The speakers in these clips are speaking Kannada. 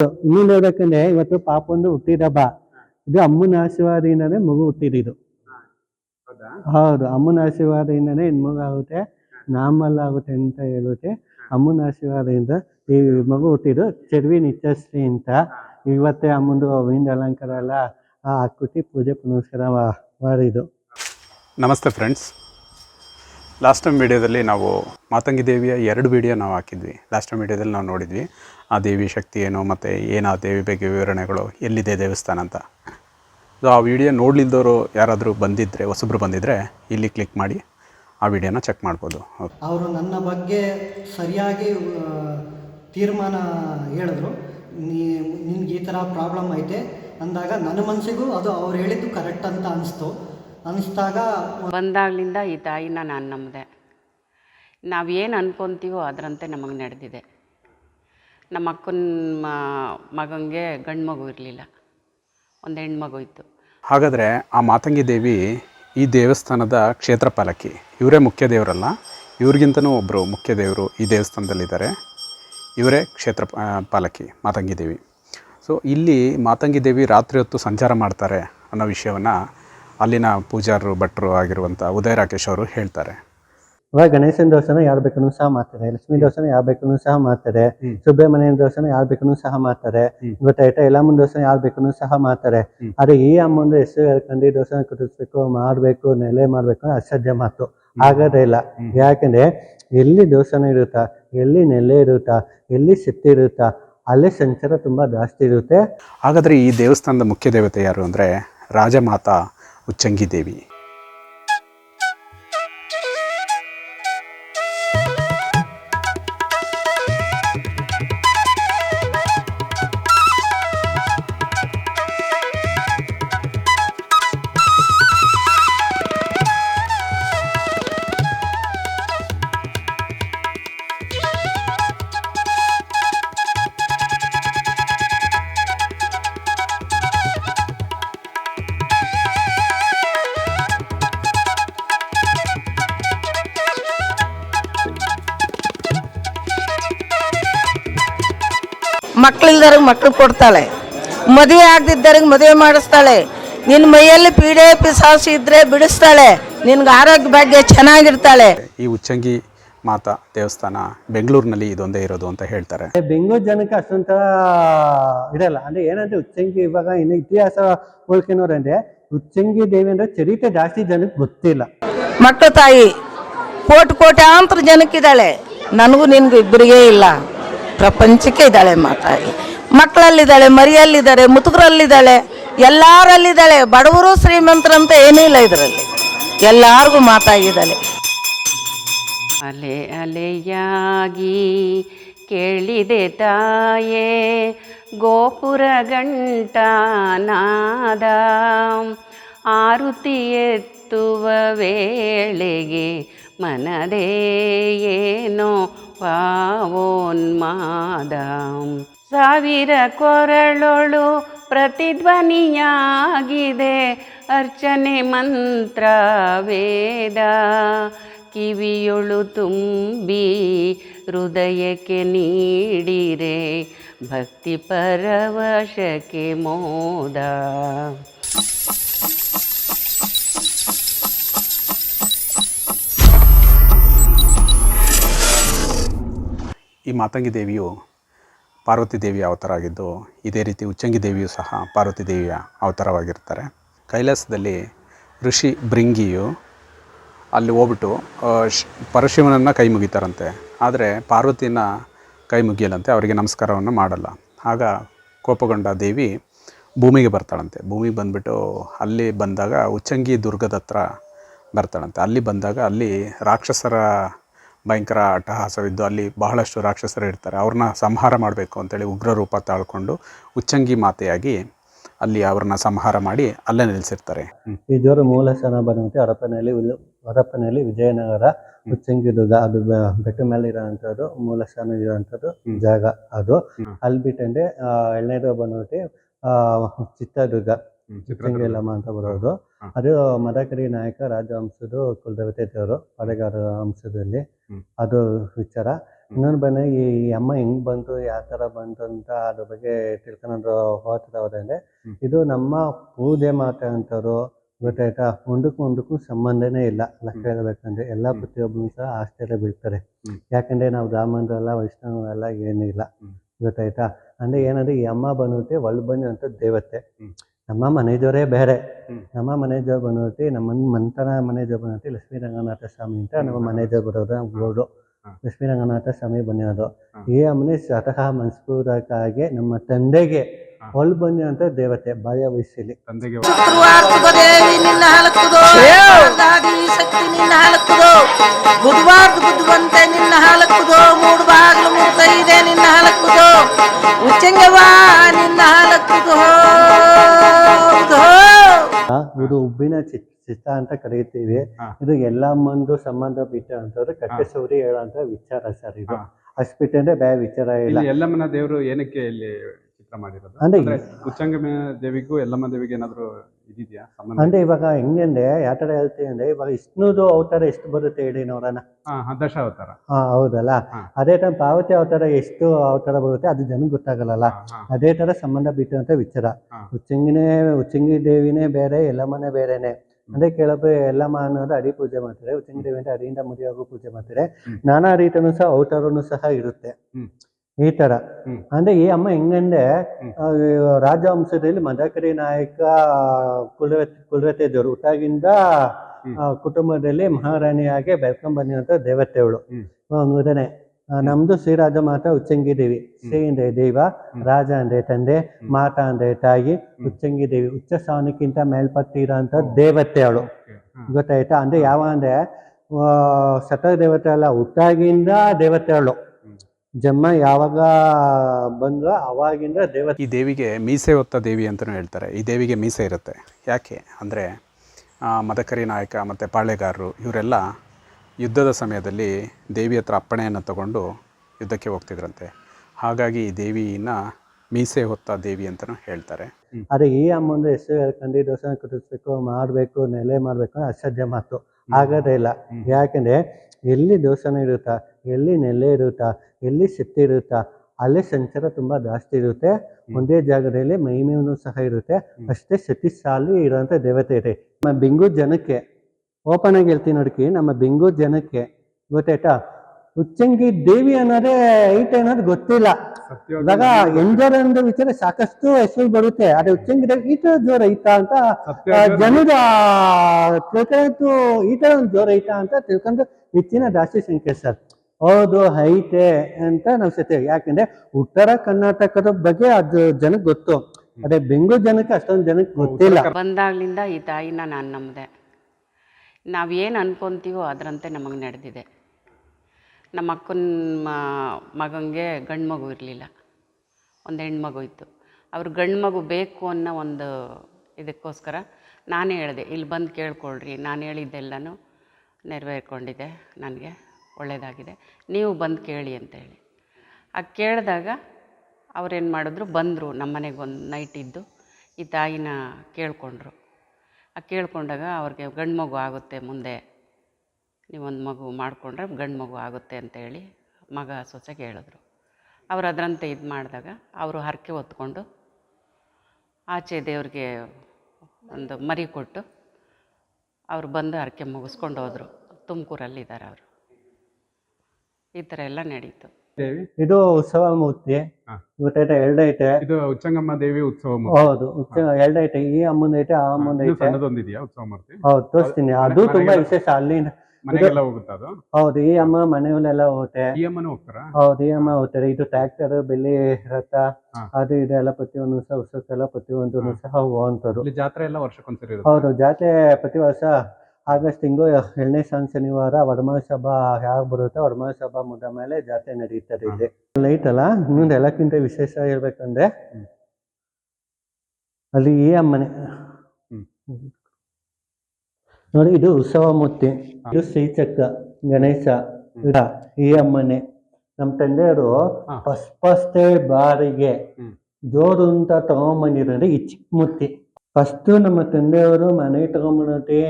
ಇನ್ನೊಂದು ಹೇಳ್ಬೇಕಂದ್ರೆ ಇವತ್ತು ಪಾಪ ಒಂದು ಹುಟ್ಟಿದಬ್ಬ. ಇದು ಅಮ್ಮನ ಆಶೀರ್ವಾದದಿಂದನೇ ಮಗು ಹುಟ್ಟಿದ್ದು ಹೌದು? ಅಮ್ಮನ ಆಶೀರ್ವಾದದಿಂದನೇ ಹೆಣ್ಮಗು ಆಗುತ್ತೆ ನಾಮಲ್ ಆಗುತ್ತೆ ಅಂತ ಹೇಳುತ್ತೆ ಅಮ್ಮನ ಆಶೀರ್ವಾದದಿಂದ ಈ ಮಗು ಹುಟ್ಟಿದ್ದು. ಚರ್ವಿ ನಿತ್ಯಶ್ರೀ ಅಂತ. ಇವತ್ತೇ ಅಮ್ಮಂದು ಹೂವಿಂದ ಅಲಂಕಾರ ಎಲ್ಲ ಆ, ಕೃತಿ ಪೂಜೆ ಪುನಸ್ಕಾರ ಮಾಡಿದ್ದು. ನಮಸ್ತೆ ಫ್ರೆಂಡ್ಸ್ ಲಾಸ್ಟ್ ಟೈಮ್ ವಿಡಿಯೋದಲ್ಲಿ ನಾವು ಮಾತಂಗಿ ದೇವಿಯ ಎರಡು ವಿಡಿಯೋ ನಾವು ಹಾಕಿದ್ವಿ. ಲಾಸ್ಟ್ ಟೈಮ್ ವಿಡಿಯೋದಲ್ಲಿ ನಾವು ನೋಡಿದ್ವಿ. ಆ ದೇವಿ ಶಕ್ತಿ ಏನು, ಮತ್ತು ಏನು ಆ ದೇವಿ ಬಗ್ಗೆ ವಿವರಣೆಗಳು, ಎಲ್ಲಿದೆ ದೇವಸ್ಥಾನ ಅಂತ. ಸೊ ಆ ವಿಡಿಯೋ ನೋಡಲಿದ್ದವರು ಯಾರಾದರೂ ಬಂದಿದ್ದರೆ ಹೊಸಬ್ರು ಬಂದಿದ್ದರೆ ಇಲ್ಲಿ ಕ್ಲಿಕ್ ಮಾಡಿ, ಆ ವಿಡಿಯೋನ ಚೆಕ್ ಮಾಡ್ಬೋದು. ಅವರು ನನ್ನ ಬಗ್ಗೆ ಸರಿಯಾಗಿ ತೀರ್ಮಾನ ಹೇಳಿದ್ರು. ನೀ, ನಿನ್ಗೆ ಈ ಥರ ಪ್ರಾಬ್ಲಮ್ ಐತೆ. ಅಂದಾಗ ನನ್ನ ಮನಸ್ಸಿಗೂ ಅದು ಅವ್ರು ಹೇಳಿದ್ದು ಕರೆಕ್ಟ್ ಅಂತ ಅನಿಸ್ತು. ಅನಿಸ್ದಾಗ ಬಂದಾಗಲಿಂದ ಈ ತಾಯಿನ ನಾನು ನಂಬಿದೆ. ನಾವೇನು ಅನ್ಕೊಂತೀವೋ ಅದರಂತೆ ನಮಗೆ ನಡೆದಿದೆ. ನಮ್ಮ ಅಕ್ಕನ ಮಗನಿಗೆ ಗಂಡು ಮಗು ಇರಲಿಲ್ಲ. ಒಂದು ಹೆಣ್ಮಗು ಇತ್ತು. ಹಾಗಾದರೆ ಆ ಮಾತಂಗಿ ದೇವಿ ಈ ದೇವಸ್ಥಾನದ ಕ್ಷೇತ್ರ ಪಾಲಕಿ. ಇವರೇ ಮುಖ್ಯ ದೇವರಲ್ಲ. ಇವ್ರಿಗಿಂತನೂ ಒಬ್ಬರು ಮುಖ್ಯ ದೇವರು ಈ ದೇವಸ್ಥಾನದಲ್ಲಿದ್ದಾರೆ. ಇವರೇ ಕ್ಷೇತ್ರ ಪಾಲಕಿ ಮಾತಂಗಿ ದೇವಿ. ಸೊ ಇಲ್ಲಿ ಮಾತಂಗಿ ದೇವಿ ರಾತ್ರಿ ಹೊತ್ತು ಸಂಚಾರ ಮಾಡ್ತಾರೆ ಅನ್ನೋ ವಿಷಯವನ್ನು ಅಲ್ಲಿನ ಪೂಜಾರರು ಭಟ್ರು ಆಗಿರುವಂಥ ಉದಯ ರಾಕೇಶ್ ಅವರು ಹೇಳ್ತಾರೆ. ಇವಾಗ ಗಣೇಶನ ದೋಸನ ಯಾರು ಬೇಕಾದ್ರೂ ಸಹ ಮಾಡ್ತಾರೆ. ಲಕ್ಷ್ಮೀ ದೋಸನ ಯಾರು ಬೇಕಾದ್ರೂ ಸಹ ಮಾಡ್ತಾರೆ. ಸುಬ್ರಹ್ಮಣ್ಯನ ದೋಸನ ಯಾರು ಬೇಕಾದ್ರೂ ಸಹ ಮಾಡ್ತಾರೆ. ಗೊತ್ತಾಯ್ತಾ ಎಲ್ಲಮ್ಮನ ದೋಸನ ಯಾರು ಬೇಕಾದ್ರೂ ಸಹ ಮಾಡ್ತಾರೆ. ಆದ್ರೆ ಈ ಅಮ್ಮನ ಹೆಸರು ಹೇಳ್ಕೊಂಡು ದೋಸನ ಕಟ್ಟಿಸ್ಬೇಕು ಮಾಡ್ಬೇಕು ನೆಲೆ ಮಾಡ್ಬೇಕು ಅಸಾಧ್ಯ ಮಾತು. ಆಗದೇ ಇಲ್ಲ. ಯಾಕಂದ್ರೆ ಎಲ್ಲಿ ದೇವಸ್ಥಾನ ಇರುತ್ತಾ ಎಲ್ಲಿ ನೆಲೆ ಇರುತ್ತಾ ಎಲ್ಲಿ ಶಕ್ತಿ ಇರುತ್ತಾ ಅಲ್ಲಿ ಸಂಚಾರ ತುಂಬಾ ಜಾಸ್ತಿ ಇರುತ್ತೆ. ಹಾಗಾದ್ರೆ ಈ ದೇವಸ್ಥಾನದ ಮುಖ್ಯ ದೇವತೆ ಯಾರು ಅಂದ್ರೆ ರಾಜಮಾತಾ ಉಚ್ಚಂಗಿ ದೇವಿ ಮಕ್ಕಳಿಲ್ದವ್ರಿಗೆ ಮಕ್ಕಳು ಕೊಡ್ತಾಳೆ. ಮದುವೆ ಆಗದಿದ್ದವ್ರಿಗೆ ಮದುವೆ ಮಾಡಿಸ್ತಾಳೆ. ನಿನ್ನ ಮೈಯಲ್ಲಿ ಪೀಡೆ ಪಿಸಾಸು ಇದ್ರೆ ಬಿಡಿಸ್ತಾಳೆ. ನಿನ್ಗೆ ಆರೋಗ್ಯ ಬಗ್ಗೆ ಚೆನ್ನಾಗಿರ್ತಾಳೆ. ಈ ಉಚ್ಚಂಗಿ ಮಾತಾ ದೇವಸ್ಥಾನ ಬೆಂಗಳೂರಿನಲ್ಲಿ ಇದೊಂದೇ ಇರೋದು ಅಂತ ಹೇಳ್ತಾರೆ. ಬೆಂಗಳೂರು ಜನಕ್ಕೆ ಅಷ್ಟೊಂಥರ ಇರಲ್ಲ. ಅಂದ್ರೆ ಏನಂದ್ರೆ ಉಚ್ಚಂಗಿ ಇವಾಗ ಇನ್ನು ಇತಿಹಾಸ ಉಳ್ಕೊಂಡವ್ರಂದ್ರೆ ಉಚ್ಚಂಗಿ ದೇವಿ ಅಂದ್ರೆ ಚರಿತ್ರೆ ಜಾಸ್ತಿ ಜನಕ್ಕೆ ಗೊತ್ತಿಲ್ಲ. ಮಕ್ಕಳ ತಾಯಿ ಕೋಟಿ ಕೋಟ್ಯಾಂತರ ಜನಕ್ಕಿದ್ದಾಳೆ ನನಗೂ ನಿನ್ಗೂ ಇಬ್ಬರಿಗೇ ಇಲ್ಲ. ಪ್ರಪಂಚಕ್ಕೆ ಇದ್ದಾಳೆ ಮಾತಾಯಿ ಮಕ್ಕಳಲ್ಲಿದ್ದಾಳೆ ಮರಿಯಲ್ಲಿದ್ದಾಳೆ ಮುತುಕರಲ್ಲಿದ್ದಾಳೆ ಎಲ್ಲರಲ್ಲಿದ್ದಾಳೆ. ಬಡವರು ಶ್ರೀಮಂತರಂತ ಏನೂ ಇಲ್ಲ ಇದರಲ್ಲಿ. ಎಲ್ಲಾರ್ಗೂ ಮಾತಾಗಿದ್ದಾಳೆ. ಅಲೆ ಅಲೆಯಾಗಿ ಕೇಳಿದೆ ತಾಯೇ, ಗೋಪುರ ಗಂಟ ನಾದ ಆರುತಿ ಎತ್ತುವ ವೇಳೆಗೆ ಮನದೇ ಏನೋ ಪಾವೋನ್ಮಾದ. ಸಾವಿರ ಕೊರಳೊಳು ಪ್ರತಿಧ್ವನಿಯಾಗಿದೆ, ಅರ್ಚನೆ ಮಂತ್ರ ವೇದ. ಕಿವಿಯೊಳು ತುಂಬಿ ಹೃದಯಕ್ಕೆ ನೀಡಿರೆ, ಭಕ್ತಿ ಪರವಶಕ್ಕೆ ಮೋದ. ಈ ಮಾತಂಗಿ ದೇವಿಯು ಪಾರ್ವತಿ ದೇವಿಯ ಅವತಾರ ಆಗಿದ್ದು ಇದೇ ರೀತಿ ಉಚ್ಚಂಗಿ ದೇವಿಯು ಸಹ ಪಾರ್ವತಿ ದೇವಿಯ ಅವತಾರವಾಗಿರ್ತಾರೆ. ಕೈಲಾಸದಲ್ಲಿ ಋಷಿ ಭೃಂಗಿಯು ಅಲ್ಲಿ ಹೋಗ್ಬಿಟ್ಟು ಪರಶಿವನನ್ನು ಕೈ ಮುಗಿತಾರಂತೆ. ಆದರೆ ಪಾರ್ವತಿನ ಕೈ ಮುಗಿಯಲಂತೆ, ಅವರಿಗೆ ನಮಸ್ಕಾರವನ್ನು ಮಾಡಲ್ಲ. ಆಗ ಕೋಪಗೊಂಡ ದೇವಿ ಭೂಮಿಗೆ ಬರ್ತಾಳಂತೆ. ಭೂಮಿಗೆ ಬಂದುಬಿಟ್ಟು ಅಲ್ಲಿ ಬಂದಾಗ ಉಚ್ಚಂಗಿ ದುರ್ಗದ ಹತ್ರ ಬರ್ತಾಳಂತೆ. ಅಲ್ಲಿ ಬಂದಾಗ ಅಲ್ಲಿ ರಾಕ್ಷಸರ ಭಯಂಕರ ಅಟ್ಟಹಾಸವಿದ್ದು ಅಲ್ಲಿ ಬಹಳಷ್ಟು ರಾಕ್ಷಸರು ಇರ್ತಾರೆ. ಅವ್ರನ್ನ ಸಂಹಾರ ಮಾಡಬೇಕು ಅಂತೇಳಿ ಉಗ್ರ ರೂಪ ತಾಳ್ಕೊಂಡು ಉಚ್ಚಂಗಿ ಮಾತೆಯಾಗಿ ಅಲ್ಲಿ ಅವ್ರನ್ನ ಸಂಹಾರ ಮಾಡಿ ಅಲ್ಲೇ ನಿಲ್ಲಿಸಿರ್ತಾರೆ ಈ ಜೋರು ಮೂಲ ಸ್ಥಾನ ಬಂದಂತೆ ಹರಪನಹಳ್ಳಿ ವಿಲ್- ವಿಜಯನಗರ ಉಚ್ಚಂಗಿ ದುರ್ಗ ಅದು ಬೆಟ್ಟ ಮೇಲೆ ಇರೋಂಥದ್ದು ಮೂಲ ಸ್ಥಾನ ಇರೋಂಥದ್ದು ಜಾಗ ಅದು. ಅಲ್ಲಿ ಬಿಟ್ಟಂದ್ರೆ ಎರಡನೇದು ಬಂದ್ಬಿಟ್ಟು ಚಿತ್ರದುರ್ಗ. ಯಲ್ಲಮ್ಮ ಅಂತ ಬರೋದು. ಅದು ಮದಕರಿ ನಾಯಕ ರಾಜವಂಶದ ಕುಲದೇವತೆ ದೇವರು ಪಡೆಗಾರ ವಂಶದಲ್ಲಿ. ಅದು ವಿಚಾರ. ಇನ್ನೊಂದು ಬಂದ ಈ ಅಮ್ಮ ಹೆಂಗ್ ಬಂತು ಯಾವ ತರ ಬಂತು ಅಂತ ಅದ್ರ ಬಗ್ಗೆ ತಿಳ್ಕೊಂಡು ಹೋಗ್ತಾ ಹೋದಂದ್ರೆ ಇದು ನಮ್ಮ ಪೂಜೆ ಮಾತಾಡಂತವ್ರು ಗೊತ್ತಾಯ್ತಾ? ಒಂದಕ್ಕೂ ಒಂದಕ್ಕೂ ಸಂಬಂಧನೇ ಇಲ್ಲ. ಲಕ್ಷ ಹೇಳ್ಬೇಕಂದ್ರೆ ಎಲ್ಲ. ಪ್ರತಿಯೊಬ್ಬರು ಸಹ ಆಶ್ಚರ್ಯ ಬೀಳ್ತಾರೆ. ಯಾಕಂದ್ರೆ ನಾವು ಬ್ರಾಹ್ಮಣರಲ್ಲ ವೈಷ್ಣವರೆಲ್ಲ ಏನಿಲ್ಲ ಇಲ್ಲ. ಗೊತ್ತಾಯ್ತಾ? ಅಂದ್ರೆ ಏನಂದ್ರೆ ಈ ಅಮ್ಮ ಬಂದ್ಬಿಟ್ಟು ಒಳ್ ಬನ್ನಿ ಅಂತ ದೇವತೆ. ನಮ್ಮ ಮನೆದೇವರೇ ಬೇರೆ. ನಮ್ಮ ಮನೆದೇವ್ರು ಬಂದ್ಬಿಟ್ಟು ನಮ್ಮ ಮಂತನ ಮನೆದೇವ್ರು ಬಂದ್ಬಿಟ್ಟು ಲಕ್ಷ್ಮೀ ರಂಗನಾಥ ಸ್ವಾಮಿ ಅಂತ ನಮ್ಮ ಮನೆದೇವ್ರು ಬರೋದು ಗೋಡು ಲಕ್ಷ್ಮೀ ರಂಗನಾಥ ಸ್ವಾಮಿ ಬಂದಿರೋದು ಹಾ. ಈ ಅಮ್ಮನಿ ಸ್ವತಃ ಮನಸ್ಫೂರಕ್ಕಾಗಿ ನಮ್ಮ ತಂದೆಗೆ ಹೊಲ್ ಬನ್ನಿ ಅಂತ ದೇವತೆ ಭಾಗವಹಿಸಲಿ ತಂದೆಗೆ ಶುಕ್ರವಾರ ದೇವಿ ನಿನ್ನ ಹಾಲಕ್ಕುದು ಬುದ್ಧಿವಂತೆ ನಿನ್ನ ಹಾಲಕ್ಕುದು ಇದೆ ಬಾಗ್ಲು ನಿನ್ನ ಹಾಲಕ್ಕುದು ಉಚ್ಚಂಗವಾ ಇದು ಉಬ್ಬಿನ ಚಿತ್ ಚಿತ್ತ ಅಂತ ಕರೀತೀವಿ ಇದು ಎಲ್ಲ ಮಂದು ಸಂಬಂಧ ಬಿಟ್ಟ ಅಂತಂದ್ರೆ ಕಟ್ಟೆ ಸೌರಿ ಅಂತ ವಿಚಾರ ಸರ್ ಇದು. ಅಷ್ಟು ಬಿಟ್ಟಂದ್ರೆ ಬೇರೆ ವಿಚಾರ ಇಲ್ಲ. ಇಲ್ಲಿ ಎಲ್ಲಮ್ಮನ ದೇವರು ಏನಕ್ಕೆ ಇಲ್ಲಿ ಚಿತ್ರ ಮಾಡಿರೋದು. ಅಂದ್ರೆ ಅಂದ್ರೆ ಉಚ್ಚಂಗಮ ದೇವಿಗೂ ಎಲ್ಲಮ್ಮ ದೇವಿಗೆ ಏನಾದ್ರು ಸಂಬಂಧ? ಅಂದ್ರೆ ಇವಾಗ ಹೆಂಗಂದ್ರೆ ಯಾವ ತರ ಹೇಳ್ತೀನಿ ಅಂದ್ರೆ ಇವಾಗ ವಿಷ್ಣುದು ಅವತಾರ ಎಷ್ಟು ಬರುತ್ತೆ ಹೇಳಿ ನೋಡೋಣ. ಹಾ ಹಾ, ದಶಾವತಾರ. ಹಾ ಹೌದಲ್ಲ? ಹಾ. ಅದೇ ತರ ಪಾವತಿ ಅವತಾರ ಎಷ್ಟು ಅವತಾರ ಬರುತ್ತೆ ಅದು ಜನಕ್ಕೆ ಗೊತ್ತಾಗಲ್ಲ ಹಾ, ಹಾ, ಅದೇ ತರ ಸಂಬಂಧ ಬಿಟ್ಟಂತ ವಿಚಾರ. ಹಾ. ಉಚ್ಚಂಗಿನೇ ಉಚ್ಚಂಗಿ ದೇವಿನೇ ಬೇರೆ ಎಲ್ಲಮ್ಮನೇ ಬೇರೆನೆ. ಅಂದ್ರೆ ಕೆಲವೊಬ್ಬರು ಎಲ್ಲಮ್ಮ ಅನ್ನೋದು ಅಡಿ ಪೂಜೆ ಮಾಡ್ತಾರೆ ಉಚ್ಚಂಗಿ ದೇವಿ ಅಂತ ಅಡಿಯಿಂದ ಮುರಿಯಾಗೂ ಪೂಜೆ ಮಾಡ್ತಾರೆ. ಹ್ಮ್. ನಾನಾ ರೀತಿಯೂ ಸಹ ಅವತಾರನು ಸಹ ಇರುತ್ತೆ. ಹ್ಮ್. ಈ ತರ. ಅಂದ್ರೆ ಈ ಅಮ್ಮ ಹೆಂಗಂದ್ರೆ ರಾಜವಂಶದಲ್ಲಿ ಮದಕರಿ ನಾಯಕ ಕುಲವತ್ ಕುಲವತೆ ದೇವರು ಹುಟ್ಟಾಗಿಂದ ಕುಟುಂಬದಲ್ಲಿ ಮಹಾರಾಣಿಯಾಗಿ ಬೆಳ್ಕೊಂಡ್ ಬಂದಿರುವಂತ ದೇವತೆಗಳು. ಉದಾಹರಣೆ ನಮ್ದು ಶ್ರೀರಾಜ ಮಾತಾ ಉಚ್ಚಂಗಿ ದೇವಿ ಶ್ರೀ ಅಂದ್ರೆ ದೇವ ರಾಜ ಅಂದ್ರೆ ತಂದೆ ಮಾತ ಅಂದ್ರೆ ತಾಯಿ ಉಚ್ಚಂಗಿ ದೇವಿ ಉಚ್ಚ ಸ್ಥಾನಕ್ಕಿಂತ ಮೇಲ್ಪಟ್ಟಿರೋಂಥ ದೇವತೆ ಅವಳು ಗೊತ್ತಾಯ್ತಾ? ಅಂದ್ರೆ ಯಾವ ಅಂದ್ರೆ ಆ, ಸತ ದೇವತೆ ಅಲ್ಲ ಹುಟ್ಟಾಗಿಂದ ದೇವತೆ ಜನ್ಮ ಯಾವಾಗ ಬಂದ್ರೋ ಅವಾಗಿಂದ ದೇವತೆ ಈ ದೇವಿಗೆ ಮೀಸೆ ಹೊತ್ತ ದೇವಿ ಅಂತಲೂ ಹೇಳ್ತಾರೆ. ಈ ದೇವಿಗೆ ಮೀಸೆ ಇರುತ್ತೆ. ಯಾಕೆ? ಅಂದರೆ ಮದಕರಿ ನಾಯಕ ಮತ್ತು ಪಾಳೆಗಾರರು ಇವರೆಲ್ಲ ಯುದ್ಧದ ಸಮಯದಲ್ಲಿ ದೇವಿ ಹತ್ರ ಅಪ್ಪಣೆಯನ್ನು ತಗೊಂಡು ಯುದ್ಧಕ್ಕೆ ಹೋಗ್ತಿದ್ರಂತೆ. ಹಾಗಾಗಿ ಈ ದೇವಿನ ಮೀಸೆ ಹೊತ್ತ ದೇವಿ ಅಂತಲೂ ಹೇಳ್ತಾರೆ. ಆದರೆ ಈ ಅಮ್ಮಂದು ಹೆಸರು ಕಂಡಿ ದೋಸೆ ಕಟ್ಟಿಸ್ಬೇಕು ಮಾಡಬೇಕು ನೆಲೆ ಮಾಡಬೇಕು ಅಸಾಧ್ಯ ಮಾತು. ಆಗೋದೇ ಇಲ್ಲ. ಯಾಕಂದ್ರೆ ಎಲ್ಲಿ ದೇವಸ್ಥಾನ ಇರುತ್ತಾ ಎಲ್ಲಿ ನೆಲೆ ಇರುತ್ತಾ ಎಲ್ಲಿ ಶಕ್ತಿ ಇರುತ್ತಾ ಅಲ್ಲಿ ಸಂಚಾರ ತುಂಬಾ ಜಾಸ್ತಿ ಇರುತ್ತೆ. ಒಂದೇ ಜಾಗದಲ್ಲಿ ಮಹಿಮೆಯನ್ನು ಸಹ ಇರುತ್ತೆ. ಅಷ್ಟೇ ಶಕ್ತಿಶಾಲಿ ಇರುವಂತ ದೇವತೆ ಇದೆ. ನಮ್ಮ ಬೆಂಗೂರು ಜನಕ್ಕೆ ಓಪನ್ ಆಗಿ ಹೇಳ್ತೀನಿ ನೋಡ್ಕಿ ನಮ್ಮ ಬೆಂಗೂರು ಜನಕ್ಕೆ ಗೊತ್ತಾಯ್ತಾ? ಉಚ್ಚಂಗಿ ದೇವಿ ಅನ್ನೋದೇ ಐತೆ ಅನ್ನೋದು ಗೊತ್ತಿಲ್ಲ. ಇವಾಗ ಅನ್ನೋ ವಿಚಾರ ಸಾಕಷ್ಟು ಹೆಸರು ಬರುತ್ತೆ. ಅದೇ ಉಚ್ಚಂಗಿ ದೇವಿ ಈ ತರ ಜೋರ್ ಐತಾ ಅಂತ ಜನದ ತಿಳ್ಕೊಂಡು ಈ ತರ ಒಂದು ಜೋರ್ ಐತಾ ಅಂತ ತಿಳ್ಕೊಂಡು ಹೆಚ್ಚಿನ ಜಾಸ್ತಿ ಸಂಖ್ಯೆ ಸರ್ ಹೌದು ಐತೆ ಅಂತ ನಾವು ಸತ್ಯ ಯಾಕಂದ್ರೆ ಉತ್ತರ ಕರ್ನಾಟಕದ ಬಗ್ಗೆ ಅದು ಜನಕ್ಕೆ ಗೊತ್ತು. ಅದೇ ಬೆಂಗಳೂರು ಜನಕ್ಕೆ ಅಷ್ಟೊಂದು ಜನಕ್ಕೆ ಗೊತ್ತಿಲ್ಲ. ಬಂದಾಗ್ಲಿಂದ ಈ ತಾಯಿನ ನಾನು ನಂಬಿದೆ. ನಾವೇನು ಅನ್ಕೊಂತೀವೋ ಅದರಂತೆ ನಮಗೆ ನಡೆದಿದೆ. ನಮ್ಮ ಅಕ್ಕನ ಮಗನಿಗೆ ಗಂಡು ಮಗು ಇರಲಿಲ್ಲ. ಒಂದು ಹೆಣ್ಮಗು ಇತ್ತು. ಅವ್ರ ಗಂಡು ಮಗು ಬೇಕು ಅನ್ನೋ ಒಂದು ಇದಕ್ಕೋಸ್ಕರ ನಾನೇ ಹೇಳಿದೆ, ಇಲ್ಲಿ ಬಂದು ಕೇಳ್ಕೊಳ್ರಿ, ನಾನು ಹೇಳಿದ್ದೆಲ್ಲನೂ ನೆರವೇರ್ಕೊಂಡಿದೆ, ನನಗೆ ಒಳ್ಳೆಯದಾಗಿದೆ ನೀವು ಬಂದು ಕೇಳಿ ಅಂತ ಹೇಳಿ. ಆ ಕೇಳಿದಾಗ ಅವ್ರೇನು ಮಾಡಿದ್ರು, ಬಂದರು, ನಮ್ಮ ಮನೆಗೆ ಒಂದು ನೈಟ್ ಇದ್ದು, ಈ ತಾಯಿನ ಕೇಳಿಕೊಂಡ್ರು. ಆ ಕೇಳ್ಕೊಂಡಾಗ ಅವ್ರಿಗೆ ಗಂಡು ಮಗು ಆಗುತ್ತೆ ಮುಂದೆ ನೀವೊಂದು ಮಗು ಮಾಡಿಕೊಂಡ್ರೆ ಗಂಡು ಮಗು ಆಗುತ್ತೆ ಅಂತ ಹೇಳಿ ಮಗ ಸೊಸೆಗೆ ಹೇಳಿದ್ರು. ಅವರು ಅದರಂತೆ ಇದು ಮಾಡಿದಾಗ ಅವರು ಹರಕೆ ಹೊತ್ಕೊಂಡು ಆಚೆ ದೇವ್ರಿಗೆ ಒಂದು ಮರಿ ಕೊಟ್ಟು ಅವರು ಬಂದು ಹರಕೆ ಮುಗಿಸ್ಕೊಂಡು ಹೋದರು. ತುಮಕೂರಲ್ಲಿದ್ದಾರೆ ಅವರು. ಈ ಥರ ಎಲ್ಲ ನಡೀತು. ದೇವಿ ಇದು ಉತ್ಸವ ಮೂರ್ತಿ. ಇವತ್ತೈತೆ ಎರಡೈತೆ. ಇದು ಉಚ್ಚಂಗಮ್ಮ ದೇವಿ ಉತ್ಸವ ಮೂರ್ತಿ. ಹೌದು ಉಚ್ಚ ಎರಡೈತೆ. ಈ ಅಮ್ಮನ ಐತೆ ಆ ಅಮ್ಮನ ಐತೆ ಸಣ್ಣದೊಂದಿದೆಯಾ ಉತ್ಸವ ಮೂರ್ತಿ? ಹೌದು ತೋರಿಸ್ತೀನಿ. ಅದು ತುಂಬಾ ವಿಶೇಷ. ಅಲ್ಲಿ ಮನೆಗೆಲ್ಲ ಹೋಗುತ್ತಾ ಅದು? ಹೌದು ಈ ಅಮ್ಮ ಮನೆಯಲ್ಲೆಲ್ಲ ಹೋಗುತ್ತೆ. ಹೋಗ್ತಾರಾ? ಹೌದು ಈ ಅಮ್ಮ ಹೋಗ್ತಾರೆ. ಇದು ಟ್ರ್ಯಾಕ್ಟರ್ ಬೆಳ್ಳಿ ರಥ ಹಾ. ಅದು ಇದೆಲ್ಲ ಪ್ರತಿಯೊಂದು ಸಹ ಉತ್ಸವಕ್ಕೆಲ್ಲ ಪ್ರತಿಯೊಂದು. ಸಹ ಹೋಗುವಂಥದ್ದು. ಇಲ್ಲಿ ಜಾತ್ರೆ ಎಲ್ಲ ವರ್ಷಕ್ಕೊಂದ್ಸರಿ ಇರುತ್ತೆ? ಹೌದು ಜಾತ್ರೆ ಪ್ರತಿ ವರ್ಷ ಆಗಸ್ಟ್ ತಿಂಗಳು ಎರಡನೇ ಸಾಂಗ್ ಶನಿವಾರ ಸಭಾ ಯಾವಾಗ ಬರುತ್ತೋ? ಸಭಾ ಮುದ ಮೇಲೆ ಜಾತ್ರೆ ನಡೀತದೆ ಇಲ್ಲಿ. ಲೈಟ್ ಐತಲ್ಲ? ಇನ್ನೊಂದು ಎಲ್ಲಕ್ಕಿಂತ ವಿಶೇಷ ಹೇಳ್ಬೇಕಂದ್ರೆ. ಅಲ್ಲಿ ಈ ಅಮ್ಮನೆ ಹ್ಮ್. ನೋಡಿ ಇದು ಉತ್ಸವ ಮೂರ್ತಿ. ಇದು ಶ್ರೀಚಕ್ರ ಗಣೇಶ ಈ ಅಮ್ಮನೆ ನಮ್ಮ ತಂದೆಯವರು ಫಸ್ಟ್ ಫಸ್ಟ್ ಬಾರಿಗೆ. ಜೋರು ಅಂತ ತಗೊಂಬಂದಿರೋದು ಈ ಚಿಕ್ಕ ಮೂರ್ತಿ. ಫಸ್ಟ್ ನಮ್ಮ ತಂದೆಯವರು ಮನೆ ತಗೊಂಬಂದಿ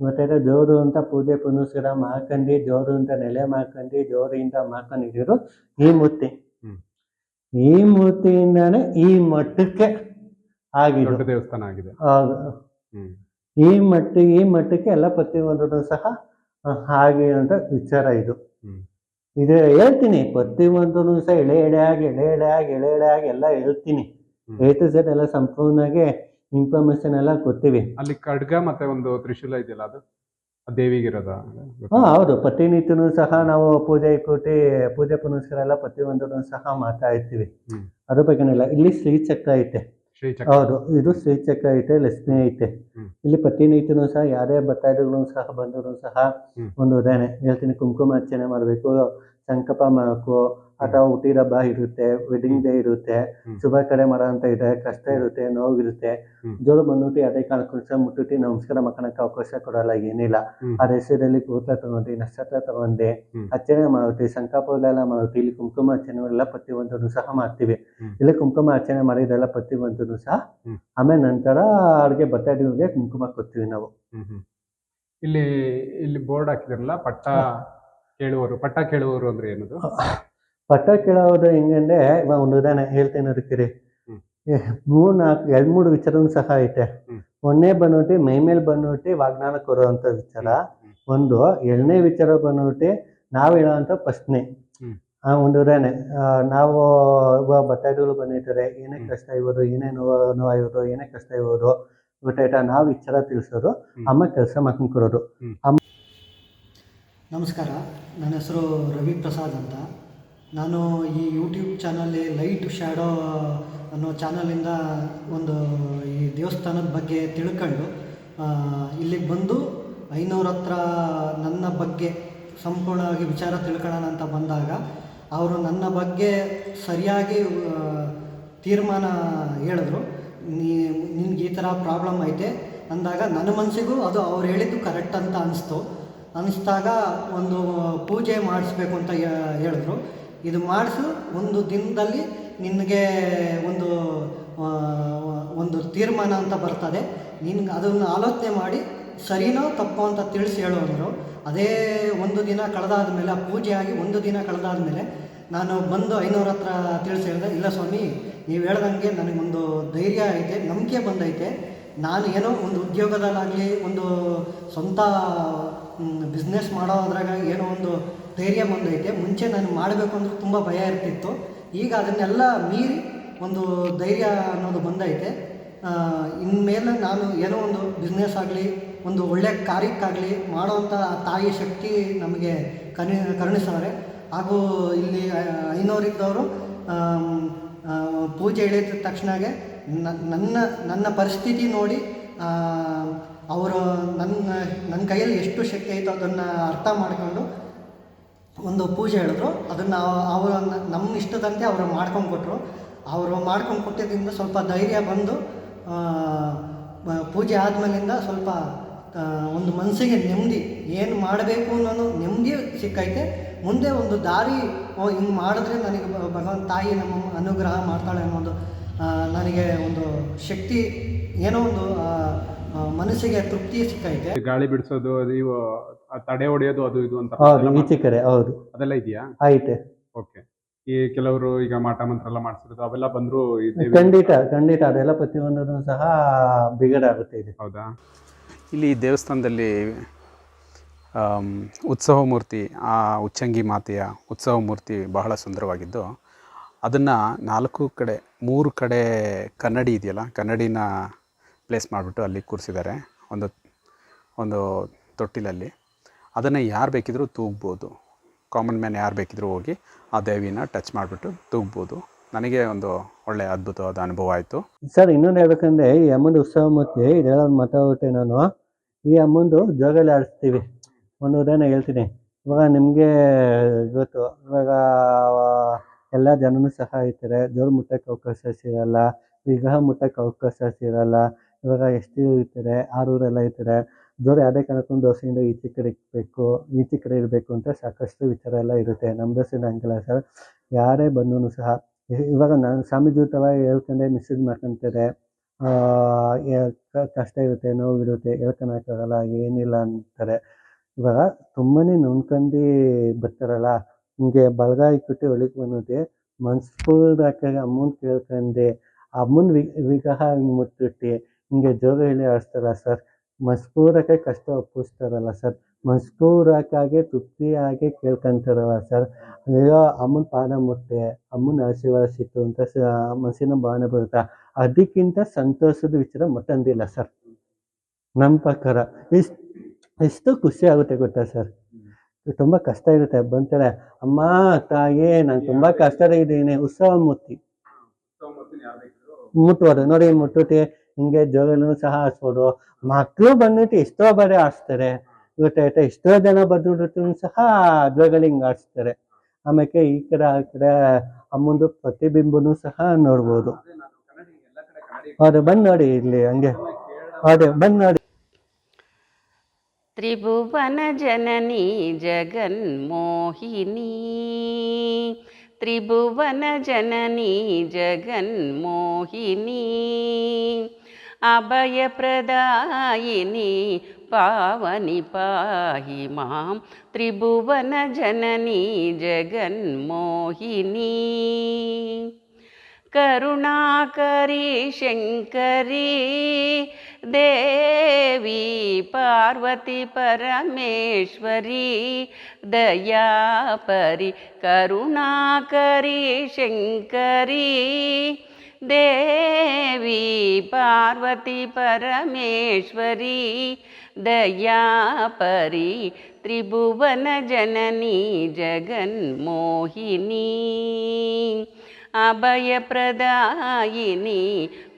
ಮತ್ತೆ ಜೋರು ಅಂತ ಪೂಜೆ ಪುನಸ್ಕಾರ ಮಾಡ್ಕೊಂಡು ಜೋರು ಅಂತ ನೆಲೆ ಮಾಡ್ಕೊಂಡು ಜೋರಿಂದ ಮಾಡ್ಕೊಂಡಿದ್ರು ಈ ಮೂರ್ತಿ. ಈ ಮೂರ್ತಿಯಿಂದಾನೆ ಈ ಮಟ್ಟಕ್ಕೆ ಆಗಿದೆ ದೇವಸ್ಥಾನ ಆಗಿದೆ. ಈ ಮಟ್ಟ ಈ ಮಟ್ಟಕ್ಕೆ ಎಲ್ಲ ಪ್ರತಿಯೊಂದು ಸಹ ಹಾಗೆ ಅಂತ ವಿಚಾರ ಇದು. ಇದು ಹೇಳ್ತೀನಿ ಪ್ರತಿಯೊಂದನ್ನು ಸಹ ಎಳೆ ಎಳೆಯಾಗಿ ಎಳೆ ಎಳೆಯಾಗಿ ಎಳೆ ಎಳೆಯಾಗಿ ಎಲ್ಲ ಹೇಳ್ತೀನಿ. ಎ ಟು ಝೆಡ್ ಎಲ್ಲ ಸಂಪೂರ್ಣವಾಗಿ ಇನ್ಫಾರ್ಮೇಶನ್ ಎಲ್ಲ ಕೊಡ್ತೀವಿ ಅಲ್ಲಿ ಖಡ್ಗ ಮತ್ತೆ ಒಂದು ತ್ರಿಶೂಲ ಇದೆಯಲ್ಲ ಅದು? ದೇವಿಗಿರೋದ ಹಾ ಹೌದು. ಪ್ರತಿನಿತ್ಯನೂ ಸಹ ನಾವು ಪೂಜೆ ಕೂಟಿ ಪೂಜೆ ಪುನಸ್ಕಾರ ಎಲ್ಲ ಪ್ರತಿಯೊಂದನ್ನು ಸಹ ಮಾತಾಡ್ತೀವಿ ಇರ್ತೀವಿ. ಅದ್ರ ಬಗ್ಗೆ ಇಲ್ಲಿ. ಶ್ರೀಚಕ್ರ ಐತೆ. ಹೌದು ಇದು ಶ್ರೀಚಕ್ರ ಐತೆ ಲಕ್ಷ್ಮಿ ಐತೆ. ಇಲ್ಲಿ ಪ್ರತಿನಿತ್ಯನೂ ಸಹ ಯಾರೇ ಭಕ್ತಾದಿಗಳು ಸಹ ಬಂದರೂ ಸಹ. ಒಂದು ಉದಾಹರಣೆ ಹೇಳ್ತೀನಿ ಕುಂಕುಮ ಅರ್ಚನೆ ಮಾಡಬೇಕು ಸಂಕಲ್ಪ ಮಾಡಬೇಕು ಅಥವಾ ಹುಟ್ಟಿದ ಹಬ್ಬ ಇರುತ್ತೆ ವೆಡ್ಡಿಂಗ್ ಡೇ ಇರುತ್ತೆ. ಶುಭ ಕಡೆ ಮಾಡೋ ಅಂತ ಇದೆ ಕಷ್ಟ ಇರುತ್ತೆ ನೋವಿರುತ್ತೆ. ಜೋರು ಬಂದ್ಬಿಟ್ಟು ಅದೇ ಕಾಲಕ್ಕೆ ಮುಟ್ಟುಟ್ಟಿ ನಮಸ್ಕಾರ ಮಕ್ಕಳಕ್ಕೆ ಅವಕಾಶ ಕೊಡಲ್ಲ ಏನಿಲ್ಲ. ಆ ಹೆಸರಲ್ಲಿ ಕೂತ ತಗೊಂಡಿ ನಕ್ಷತ್ರ ತಗೊಂಡು ಅರ್ಚನೆ ಮಾಡ್ತೀವಿ ಎಲ್ಲ ಮಾಡ್ತೀವಿ ಇಲ್ಲಿ ಕುಂಕುಮ ಅರ್ಚನೆ ಎಲ್ಲ ಪ್ರತಿಯೊಂದನ್ನು ಸಹ ಮಾಡ್ತೀವಿ. ಇಲ್ಲಿ ಕುಂಕುಮ ಅರ್ಚನೆ ಮಾಡಿದೆಲ್ಲ ಪ್ರತಿಯೊಂದನ್ನು ಸಹ ಆಮೇಲೆ ನಂತರ ಅವ್ರಿಗೆ ಭಕ್ತಾದಿಗಳಿಗೆ ಕುಂಕುಮ ಕೊಡ್ತೀವಿ ನಾವು. ಇಲ್ಲಿ ಇಲ್ಲಿ ಬೋರ್ಡ್ ಹಾಕಿದ್ರಲ್ಲ ಪಟ್ಟ ಕೇಳುವರು ಪಟ್ಟ ಕೇಳುವರು ಅಂದ್ರೆ ಏನದು? ಪಟ್ಟ ಕೇಳೋದು ಹೆಂಗಂದ್ರೆ ಇವಾಗ ಒಂದು ಉದಾಹರಣೆ ಹೇಳ್ತೇನೆ ಅದಕ್ಕೆ. ಮೂರ್ ನಾಲ್ಕು ಎರಡ್ ಮೂರು ವಿಚಾರನೂ ಸಹ ಐತೆ. ಒಂದೇ ಒಂದನೇ ಬಂದ್ಬಿಟ್ಟು ಮೈ ಮೇಲೆ ಬಂದ್ಬಿಟ್ಟು ವಾಗ್ದಾನ ಕೊಡುವಂತ ವಿಚಾರ. ಒಂದು ಎರಡನೇ ವಿಚಾರ ಬಂದ್ಬಿಟ್ಟು ನಾವು ಹೇಳೋವಂಥ ಪ್ರಶ್ನೆ. ಆ ಒಂದು ಉದಾಹರಣೆ ಆ, ನಾವು ಇವಾಗ ಭಕ್ತಾದಿಗಳು ಬಂದಿರ್ತಾರೆ ಏನೇ ಕಷ್ಟ ಇರ್ಬೋದು ಏನೇ ನೋವು ನೋವಾಗಿರೋದು ಏನೇ ಕಷ್ಟ ಇರ್ಬೋದು ಗೊತ್ತಾಯ್ತಾ ನಾವು ವಿಚಾರ ತಿಳಿಸೋದು ಅಮ್ಮ ಕೆಲಸ ಮಾಡ್ಕೊಂಡು ಕೊಡೋದು ನಮಸ್ಕಾರ ನನ್ನ ಹೆಸರು ರವಿ ಪ್ರಸಾದ್ ಅಂತ. ನಾನು ಈ ಯೂಟ್ಯೂಬ್ ಚಾನಲ್ಲಿ ಲೈಟ್ ಶ್ಯಾಡೋ ಅನ್ನೋ ಚಾನಲಿಂದ ಒಂದು ಈ ದೇವಸ್ಥಾನದ ಬಗ್ಗೆ ತಿಳ್ಕೊಂಡು ಇಲ್ಲಿಗೆ ಬಂದು ಐನೂರ ಹತ್ರ ನನ್ನ ಬಗ್ಗೆ ಸಂಪೂರ್ಣವಾಗಿ ವಿಚಾರ ತಿಳ್ಕೊಳ್ಳೋಣ ಅಂತ ಬಂದಾಗ, ಅವರು ನನ್ನ ಬಗ್ಗೆ ಸರಿಯಾಗಿ ತೀರ್ಮಾನ ಹೇಳಿದ್ರು. ನೀ, ನಿನ್ಗೆ ಈ ಥರ ಪ್ರಾಬ್ಲಮ್ ಐತೆ ಅಂದಾಗ ನನ್ನ ಮನಸ್ಸಿಗೂ ಅದು ಅವ್ರು ಹೇಳಿದ್ದು ಕರೆಕ್ಟ್ ಅಂತ ಅನಿಸ್ತು. ಅನ್ನಿಸ್ದಾಗ ಒಂದು ಪೂಜೆ ಮಾಡಿಸ್ಬೇಕು ಅಂತ ಹೇಳಿದ್ರು. ಇದು ಮಾಡಿಸು, ಒಂದು ದಿನದಲ್ಲಿ ನಿನಗೆ ಒಂದು ಒಂದು ತೀರ್ಮಾನ ಅಂತ ಬರ್ತದೆ. ನಿನ್ಗೆ ಅದನ್ನು ಆಲೋಚನೆ ಮಾಡಿ, ಸರಿನೋ ತಪ್ಪೋ ಅಂತ ತಿಳಿಸಿ ಹೇಳೋದ್ರು ಅದೇ ಒಂದು ದಿನ ಕಳೆದಾದ ಮೇಲೆ ಆ ಪೂಜೆ ಆಗಿ ಒಂದು ದಿನ ಕಳೆದಾದ ಮೇಲೆ ನಾನು ಬಂದು ಐನೂರ ಹತ್ರ ತಿಳಿಸಿ ಹೇಳಿದೆ, ಇಲ್ಲ ಸ್ವಾಮಿ, ನೀವು ಹೇಳ್ದಂಗೆ ನನಗೊಂದು ಧೈರ್ಯ ಐತೆ, ನಂಬಿಕೆ ಬಂದೈತೆ. ನಾನು ಏನೋ ಒಂದು ಉದ್ಯೋಗದಲ್ಲಾಗಲಿ, ಒಂದು ಸ್ವಂತ ಬಿಸ್ನೆಸ್ ಮಾಡೋದ್ರಾಗ ಏನೋ ಒಂದು ಧೈರ್ಯ ಬಂದೈತೆ. ಮುಂಚೆ ನಾನು ಮಾಡಬೇಕು ಅಂದ್ರೆ ತುಂಬ ಭಯ ಇರ್ತಿತ್ತು. ಈಗ ಅದನ್ನೆಲ್ಲ ಮೀರಿ ಒಂದು ಧೈರ್ಯ ಅನ್ನೋದು ಬಂದೈತೆ. ಇನ್ಮೇಲೆ ನಾನು ಏನೋ ಒಂದು ಬಿಸ್ನೆಸ್ ಆಗಲಿ, ಒಂದು ಒಳ್ಳೆಯ ಕಾರ್ಯಕ್ಕಾಗಲಿ ಮಾಡೋವಂಥ ತಾಯಿ ಶಕ್ತಿ ನಮಗೆ ಕನಿ ಕರುಣಿಸವ್ರೆ. ಹಾಗೂ ಇಲ್ಲಿ ಐನೋರಿದ್ದವರು ಪೂಜೆ ಇಳಿದ ತಕ್ಷಣಗೆ ನನ್ನ ನನ್ನ ಪರಿಸ್ಥಿತಿ ನೋಡಿ ಅವರು ನನ್ನ ನನ್ನ ಕೈಯಲ್ಲಿ ಎಷ್ಟು ಶಕ್ತಿ ಐತೋ ಅದನ್ನು ಅರ್ಥ ಮಾಡ್ಕೊಂಡು ಒಂದು ಪೂಜೆ ಹೇಳಿದ್ರು. ಅದನ್ನು ಅವರು ನಮ್ಮ ಇಷ್ಟದಂತೆ ಅವರು ಮಾಡ್ಕೊಂಡು ಕೊಟ್ಟರು ಅವರು ಮಾಡ್ಕೊಂಡು ಕೊಟ್ಟಿದ್ದರಿಂದ ಸ್ವಲ್ಪ ಧೈರ್ಯ ಬಂದು ಪೂಜೆ ಆದಮೇಲಿಂದ ಸ್ವಲ್ಪ ಒಂದು ಮನಸ್ಸಿಗೆ ನೆಮ್ಮದಿ. ಏನು ಮಾಡಬೇಕು ಅನ್ನೋ ನೆಮ್ಮದಿ ಸಿಕ್ಕೈತೆ. ಮುಂದೆ ಒಂದು ದಾರಿ ಹಿಂಗೆ ಮಾಡಿದ್ರೆ ನನಗೆ ಭಗವಂತ ತಾಯಿ ನಮ್ಮ ಅನುಗ್ರಹ ಮಾಡ್ತಾಳೆ ಅನ್ನೋ ಒಂದು ನನಗೆ ಒಂದು ಶಕ್ತಿ, ಏನೋ ಒಂದು ಮನಸ್ಸಿಗೆ ತೃಪ್ತಿ ಸಿಕ್ಕೈತೆ. ಗಾಳಿ ಬಿಡಿಸೋದು ಅದು ಇವು ಆ ತಡೆ ಹೊಡೆಯೋದು ಅದು ಇದು ಅಂತ ಹೌದು ಅದೆಲ್ಲ ಈಚೆ ಕಡೆ ಹೌದು. ಅದೆಲ್ಲ ಇದೆಯಾ? ಐತೆ ಓಕೆ. ಈ ಕೆಲವರು ಈಗ ಮಾಟ ಮಂತ್ರ ಎಲ್ಲ ಮಾಡಿಸಿರೋದು ಅವೆಲ್ಲ ಬಂದ್ರು ಈ ದೇವಿ- ಖಂಡಿತ ಖಂಡಿತ ಅದೆಲ್ಲ ಪ್ರತಿಯೊಂದನ್ನು ಸಹ ಬಿಗಡಾಗುತ್ತೆ ಇದೆ ಹೌದಾ? ಇಲ್ಲಿ ದೇವಸ್ಥಾನದಲ್ಲಿ ಆಮ್, ಉತ್ಸವ ಮೂರ್ತಿ ಆ ಉಚ್ಚಂಗಿ ಮಾತೆಯ ಉತ್ಸವ ಮೂರ್ತಿ ಬಹಳ ಸುಂದರವಾಗಿದ್ದು ಅದನ್ನು ನಾಲ್ಕು ಕಡೆ ಮೂರು ಕಡೆ ಕನ್ನಡಿ ಇದೆಯಲ್ಲ ಕನ್ನಡಿನ ಪ್ಲೇಸ್ ಮಾಡಿಬಿಟ್ಟು ಅಲ್ಲಿ ಕೂರಿಸಿದ್ದಾರೆ. ಒಂದು ಒಂದು ತೊಟ್ಟಿಲಲ್ಲಿ. ಅದನ್ನು ಯಾರು ಬೇಕಿದ್ರೂ ತೂಗ್ಬೋದು. ಕಾಮನ್ ಮ್ಯಾನ್ ಯಾರು ಬೇಕಿದ್ರೂ ಹೋಗಿ ಆ ದೇವಿನ ಟಚ್ ಮಾಡಿಬಿಟ್ಟು ತೂಗ್ಬೋದು. ನನಗೆ ಒಂದು ಒಳ್ಳೆಯ ಅದ್ಭುತವಾದ ಅನುಭವ ಆಯಿತು. ಸರ್, ಇನ್ನೊಂದು ಹೇಳ್ಬೇಕಂದ್ರೆ ಈ ಅಮ್ಮನ ಉತ್ಸವ ಮತ್ತೆ ಇದೆಲ್ಲ ಮಾತಾಡುತ್ತೆ ನಾನು ಈ ಅಮ್ಮಂದು ಜೋಗಲ್ಲಿ ಆಡಿಸ್ತೀವಿ. ಒಂದು ಉದಾಹರಣೆ ಹೇಳ್ತೀನಿ. ಇವಾಗ ನಿಮಗೆ ಗೊತ್ತು. ಇವಾಗ, ಎಲ್ಲ ಜನನೂ ಸಹ ಇರ್ತಾರೆ. ಜೋರು ಮುಟ್ಟಕ್ಕೆ ಅವಕಾಶ ಸಿಗಲ್ಲ. ವಿಗ್ರಹ ಮುಟ್ಟಕ್ಕೆ ಅವಕಾಶ ಸಿಗಲ್ಲ. ಇವಾಗ ಎಷ್ಟು ಇರ್ತಾರೆ ಆರೂರೆಲ್ಲ ಇರ್ತಾರೆ. ಜೋರು ಯಾವುದೇ ಕಾರಣಕ್ಕೂ ದೋಸೆಯಿಂದ ಈಚೆ ಕಡೆ ಇಕ್ಬೇಕು ಈಚೆ ಕಡೆ ಇರಬೇಕು ಅಂತ ಸಾಕಷ್ಟು ವಿಚಾರ ಎಲ್ಲ ಇರುತ್ತೆ. ನಮ್ಮ ದೋಸೆನ ಹಂಗಿಲ್ಲ ಸರ್. ಯಾರೇ ಬಂದ್ರು ಸಹ, ಇವಾಗ ನಾನು ಸ್ವಾಮೀಜಿ ಥರ ಹೇಳ್ಕೊಂಡೆ, ಮೆಸೇಜ್ ಮಾಡ್ಕೊಂತಾರೆ. ಕಷ್ಟ ಇರುತ್ತೆ, ನೋವಿರುತ್ತೆ ಹೇಳ್ಕೊಳಕ್ಕಾಗಲ್ಲ ಏನಿಲ್ಲ ಅಂತಾರೆ. ಇವಾಗ ತುಂಬಾ ನೊಂದ್ಕೊಂಡು ಬರ್ತಾರಲ್ಲ, ಹಿಂಗೆ ಬಳಗ ಇಟ್ಬಿಟ್ಟು ಒಳಗೆ ಬಂದಿದೆ ಮನ್ಸ್ಪೂರ್ವಕ ಅಮ್ಮನ ಕೇಳ್ಕೊಂಡು. ಅಮ್ಮನ ವಿಗ್ರಹ ಮುಟ್ಬಿಟ್ಟು. ಹಿಂಗೆ ಜೋಗ ಹೇಳಿ ಆಡಿಸ್ತಾರ ಸರ್ ಮಸ್ಕೂರಕ್ಕೆ ಕಷ್ಟ ಒಪ್ಪಿಸ್ತಾರಲ್ಲ ಸರ್ ಮಸ್ಕೂರಕ್ಕಾಗೆ ತೃಪ್ತಿಯಾಗಿ ಕೇಳ್ಕೊಂತಾರಲ್ಲ ಸರ್ ಅಯ್ಯೋ ಅಮ್ಮನ ಪಾದ ಮುಟ್ಟೆ ಅಮ್ಮನ ಆಶೀರ್ವಾದ ಸಿಕ್ತು ಅಂತ ಸ ಮನಸ್ಸಿನ ಭಾವನೆ ಬರುತ್ತೆ? ಅದಕ್ಕಿಂತ ಸಂತೋಷದ ವಿಚಾರ ಮತ್ತೊಂದಿಲ್ಲ ಸರ್ ನಮ್ಮ ಪ್ರಕಾರ ಇಷ್ಟು ಎಷ್ಟು ಖುಷಿ ಆಗುತ್ತೆ ಗೊತ್ತಾ ಸರ್ ತುಂಬ ಕಷ್ಟ ಇರುತ್ತೆ. ಬಂತಾರೆ ಅಮ್ಮ ತಾಯಿ ನಾನು ತುಂಬ ಕಷ್ಟದಿದ್ದೀನಿ ಉತ್ಸವ ಮುತ್ತಿ ಮುಟ್ಟುವುದು ನೋಡಿ ಮುಟ್ಟುಟಿ ಹಿಂಗೆ ಜೋಗನು ಸಹ ಹಾಸ್ಬೋದು. ಮಕ್ಕಳು ಬಂದ್ಬಿಟ್ಟು ಎಷ್ಟೋ ಬಾರಿ ಆಡಿಸ್ತಾರೆ ಗೊತ್ತಾಯ್ತಾ? ಎಷ್ಟೋ ಜನ ಬಂದ್ಬಿಟ್ಟು ಸಹ ಜೋಗಲಿ ಹಿಂಗೆ ಆಡಿಸ್ತಾರೆ ಆಮೇಲೆ ಈ ಕಡೆ, ಆ ಕಡೆ ಅಮ್ಮಂದು ಪ್ರತಿಬಿಂಬನೂ ಸಹ ನೋಡ್ಬೋದು. ಹೌದು, ಬಂದು ನೋಡಿ ಇಲ್ಲಿ ಹಂಗೆ. ಹೌದು, ಬಂದು ನೋಡಿ. ತ್ರಿಭುವನ ಜನನಿ ಜಗನ್ಮೋಹಿನಿ ತ್ರಿಭುವನ ಜನನಿ ಜಗನ್ಮೋಹಿನಿ ಅಭಯಪ್ರದಾಯಿನಿ ಪಾವನಿ ಪಾಹಿ ಮಾಂ ತ್ರಿಭುವನ ಜನನಿ ಜಗನ್ಮೋಹಿನಿ ಕರುಣಾಕರಿ ಶಂಕರಿ ದೇವಿ ಪಾರ್ವತಿ ಪರಮೇಶ್ವರಿ ದಯಾಪರಿ ಕರುಣಾಕರಿ ಶಂಕರಿ ದೇವಿ ಪಾರ್ವತಿ ಪರಮೇಶ್ವರಿ ದಯಾಪರಿ ತ್ರಿಭುವನ ಜನನಿ ಜಗನ್ಮೋಹಿನಿ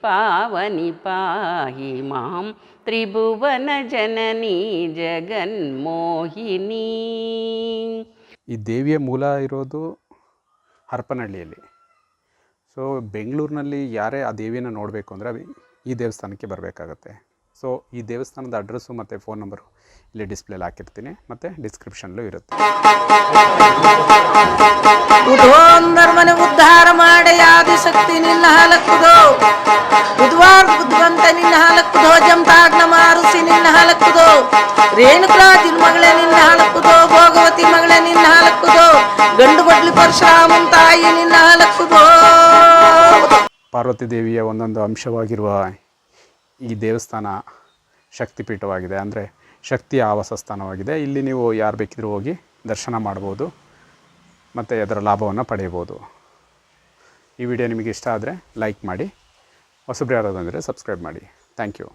ಪಾವನಿ ಪಾಹಿ ಮಾಂ ತ್ರಿಭುವನ ಜನನಿ ಜಗನ್ಮೋಹಿನಿ. ಈ ದೇವಿಯ ಮೂಲ ಇರೋದು ಹರಪನಹಳ್ಳಿಯಲ್ಲಿ. ಸೊ ಬೆಂಗಳೂರಿನಲ್ಲಿ ಯಾರೇ ಆ ದೇವಿಯನ್ನು ನೋಡಬೇಕು ಅಂದರೆ ಈ ದೇವಸ್ಥಾನಕ್ಕೆ ಬರಬೇಕಾಗತ್ತೆ. ಸೊ ಈ ದೇವಸ್ಥಾನದ ಅಡ್ರೆಸ್ಸು ಮತ್ತು ಫೋನ್ ನಂಬರು ಇಲ್ಲಿ ಡಿಸ್ಪ್ಲೇಲಿ ಹಾಕಿರ್ತೀನಿ. ಮತ್ತು ಡಿಸ್ಕ್ರಿಪ್ಷನ್ಲೂ ಇರುತ್ತೆ. ಮನೆ ಉದ್ಧಾರ ಮಾಡಿ ಆದಿಶಕ್ತಿ ನಿನ್ನ ಹಾಲಕ್ಕುದೋ. ಬುಧವಾರ ಬುದ್ಧವಂತ ನಿನ್ನ ಹಾಲಕ್ಕುದೋ. ಜಂತಾಗ್ನ ಮಾರುಸಿ ನಿನ್ನ ಹಾಲಕ್ಕುದೋ. ರೇಣುಕಾ ಮಗಳೇ ನಿನ್ನ ಹಾಲಕ್ಕುದೋ. ಭೋಗವತಿ ಮಗಳೇ ನಿನ್ನ ಹಾಲಕ್ಕುದೋ. ಗಂಡು ಬಡ್ಲಿ ಪರಶುರಾಮನ್ ತಾಯಿ ನಿನ್ನ ಹಾಲಕ್ಕುದೋ. ಪಾರ್ವತಿ ದೇವಿಯ ಒಂದೊಂದು ಅಂಶವಾಗಿರುವ ಈ ದೇವಸ್ಥಾನ ಶಕ್ತಿಪೀಠವಾಗಿದೆ. ಅಂದರೆ ಶಕ್ತಿಯ ಆವಾಸ ಸ್ಥಾನವಾಗಿದೆ. ಇಲ್ಲಿ ನೀವು ಯಾರು ಬೇಕಿದ್ರೂ ಹೋಗಿ ದರ್ಶನ ಮಾಡ್ಬೋದು ಮತ್ತು ಅದರ ಲಾಭವನ್ನು ಪಡೆಯಬೋದು. ಈ ವಿಡಿಯೋ ನಿಮಗೆ ಇಷ್ಟ ಆದರೆ ಲೈಕ್ ಮಾಡಿ, ಹೊಸಬ್ರು ಯಾರು ಅಂದರೆ ಸಬ್ಸ್ಕ್ರೈಬ್ ಮಾಡಿ. Thank you.